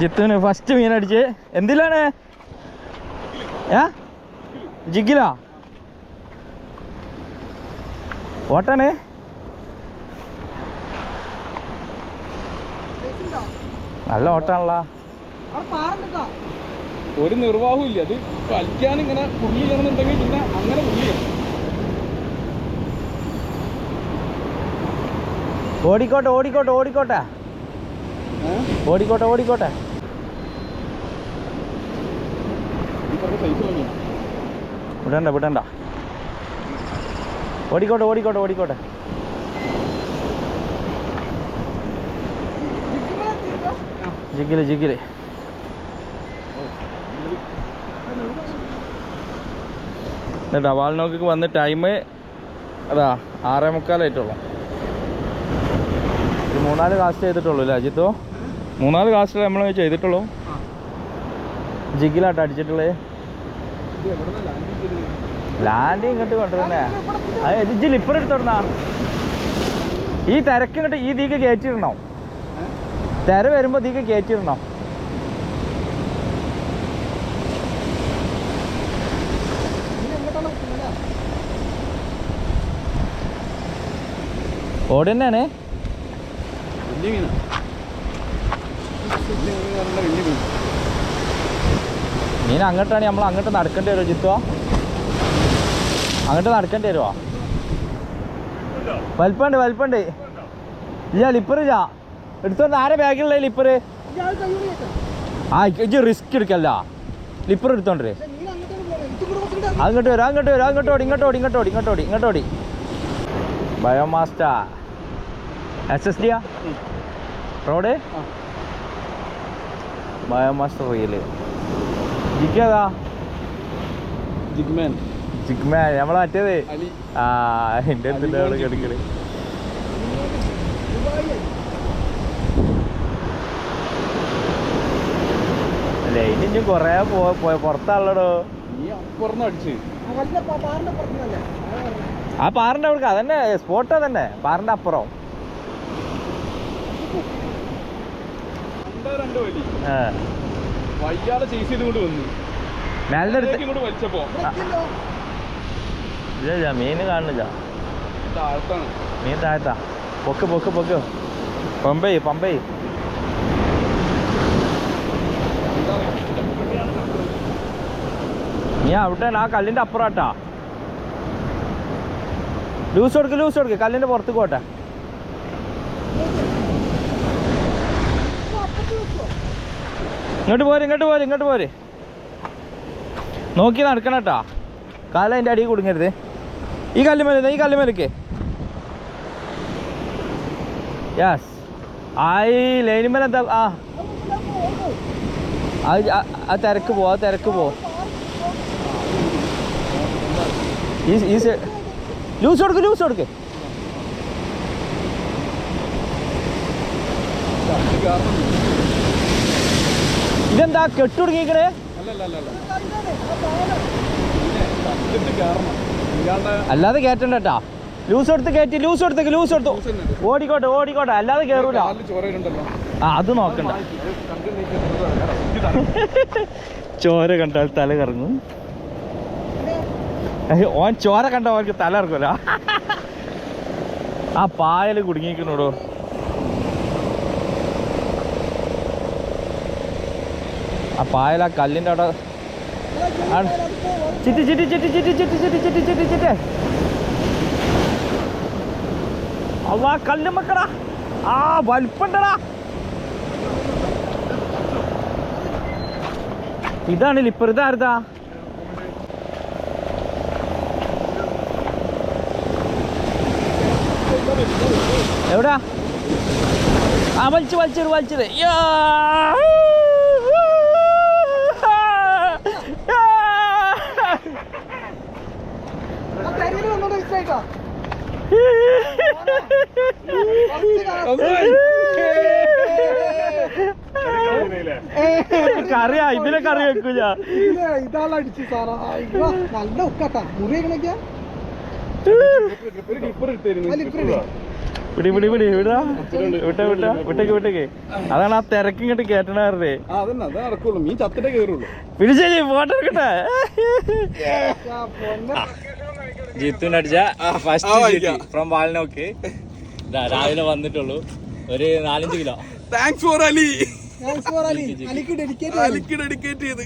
ജിത്തുവിന് first മീനടിച്ച് എന്തിലാണ്? ഏ? ജിഗിലാ ഓട്ടാണ്. നല്ല ഓട്ടാണല്ലോ ഒരു നിർവാഹവും ഇല്ല. അത് കളിക്കാൻ ഇങ്ങനെ പുള്ളി ചെയ്യണമെന്നുണ്ടെങ്കിൽ പിന്നെ അങ്ങനെ പുള്ളി ഓടിക്കോട്ടെ ഓടിക്കോട്ടെ ഓടിക്കോട്ടെ. ഓടിക്കോട്ടെ ഓടിക്കോട്ടെ. വിടണ്ട വിടണ്ട. ഓടിക്കോട്ടെ ഓടിക്കോട്ടെ ഓടിക്കോട്ടെ. ജിഗിൽ ജിഗിൽ ഡബാൾ നോക്കിക്ക് വന്ന് ടൈം അതാ ആറേ മുക്കാലായിട്ടുള്ളൂ. ഒരു മൂന്നാൽ കാസ്റ്റ് ചെയ്തിട്ടുള്ളൂ അല്ലേ അജിത്തോ? മൂന്നാൽ കാസ്റ്റ് നമ്മൾ ചെയ്തിട്ടുള്ളൂ. ജിഗിലാട്ടോ അടിച്ചിട്ടുള്ളത് ലാൻഡിങ് ഇങ്ങോട്ട് കൊണ്ടുവരുന്നേ. അത് എതിജ് ലിപ്പർ എടുത്തോടണ ഈ തിരക്ക് ഇങ്ങോട്ട് ഈ തീക്ക് കയറ്റിടണോ തിര വരുമ്പോ തീക്ക് കയറ്റിടണോ ഓടി തന്നെയാണ് വലിയ മീൻ അങ്ങോട്ടാണ് നമ്മൾ അങ്ങോട്ട് നടക്കേണ്ടി വരുമോ ജിത്തു? അങ്ങോട്ട് നടക്കേണ്ടി വരുമോ വലിപ്പുണ്ട് വലിപ്പുണ്ട് ഇല്ല ലിപ്പർ ഇല്ല. എടുത്തോണ്ട് ആരെ ബാഗിലുള്ള ലിപ്പർ ആ ഇജ്ജ് റിസ്ക് എടുക്കല്ല. ലിപ്പർ എടുത്തോണ്ട്. അങ്ങോട്ട് വരാം അങ്ങോട്ട് വരാം അങ്ങോട്ട് ഓടി ഇങ്ങോട്ട് ഓടി ഇങ്ങോട്ട് ഓടി ഇങ്ങോട്ട് ഓടി ഇങ്ങോട്ട് ഓടി. ബയോമാസ്റ്റ എസ് എസ് ഡിയാ റോഡ് ബയോമാസ് റീൽ ജിക്കതാ ജിഗ്മാൻ. ജിഗ്മാൻ നമ്മളെ മറ്റേത്? ആ എന്റെ അടുത്തിന്റെ അവിടെ കിടക്കൽ ലൈറ്റ് ഇനി കൊറേ പുറത്താളടോ ആ പാറിന്റെ അവിടെ അതന്നെ സ്പോട്ട് അതന്നെ പാറിന്റെ അപ്പുറം. രണ്ടോ വലി. വയ്യാതെ ചേസ് ചെയ്തുകൊണ്ട് വന്നു. മേലിന്റെ അടുത്ത് ഇങ്ങോട്ട് വലിച്ചപ്പോ. ഇല്ല ഇല്ല മീന് കാണുന്നില്ല. താഴത്താണ്. മീൻ താഴത്താ. പൊക്ക് പൊക്ക് പൊക്ക്. പമ്പേ പമ്പേ നീ അവിടെ ആ കല്ലിന്റെ അപ്പുറാട്ടാ. ലൂസ് കൊടുക്ക് ലൂസ് കൊടുക്ക്. കല്ലിന്റെ പുറത്ത് പോട്ടെ. ഇങ്ങോട്ട് പോര് ഇങ്ങോട്ട് പോര് ഇങ്ങോട്ട് പോര്. നോക്കി നടക്കണം കേട്ടാ. കാല അതിന്റെ അടിയിൽ കുടുങ്ങരുത്. ഈ കല്ലുമല ഈ കല്ലുമലക്ക് യെസ് ആയി ലൈനിമല എന്താ? ആ. ആ- തിരക്ക് പോ ആ തിരക്ക് പോ. ഈ ലൂസ് കൊടുക്ക് ലൂസ് കൊടുക്ക്. ഇതെന്താ കെട്ടുടുങ്ങിക്കണേ? അല്ലാതെ കയറ്റണ്ട ലൂസ് എടുത്ത് കയറ്റി ലൂസ് എടുത്ത് ലൂസ് എടുത്തു. ഓടിക്കോട്ടെ ഓടിക്കോട്ടെ. അല്ലാതെ കേറൂല. ആ അത് നോക്കണ്ട. ചോര കണ്ടാൽ തല കറങ്ങും. ഓൻ ചോര കണ്ട അവർക്ക് തല ഇറങ്ങൂല ആ പായൽ കുടുങ്ങിക്കണോടോ. ആ പായൽ ആ കല്ലിന്റെ അവിടെ. ചിറ്റി ചിറ്റി ചിറ്റി ചിറ്റി ചിറ്റി ചിറ്റി ചിറ്റി ചിറ്റി ചിറ്റി അള്ളാ കല്ല് മക്കടാ ആ വലിപ്പണ്ടടാ. ഇതാണ് ലിപ്പർ ഇതാരുതാ എവിടാ? ആ വലിച്ചു വലിച്ചത് വലിച്ചത് യാ. കറിയാ ഇതിനെ കറി വെക്കൂല. ഇതാളടിച്ച് സാറാ. നല്ല ഉക്കാട്ടാ. മുറി എങ്ങനെയൊക്കെയാ. പിടി പിടി പിടി വിടാ വിട്ട വിട്ട വിട്ടേക്ക് വിട്ടേക്ക്. അതാണ് ആ തിരക്ക് ഇങ്ങോട്ട് കേട്ടണാറേ പിടിച്ചേ ഫോട്ടോ എടുക്കട്ടെ? ജിത്തുണ്ടടിച്ച ഫസ്റ്റ് ഫ്രോം വാലിനോക്ക് രാവിലെ വന്നിട്ടുള്ളൂ. ഒരു നാലഞ്ച് kilo. Thanks for Ali thanks for Ali അലിക്ക് dedicate അലിക്ക് dedicate ചെയ്ത്.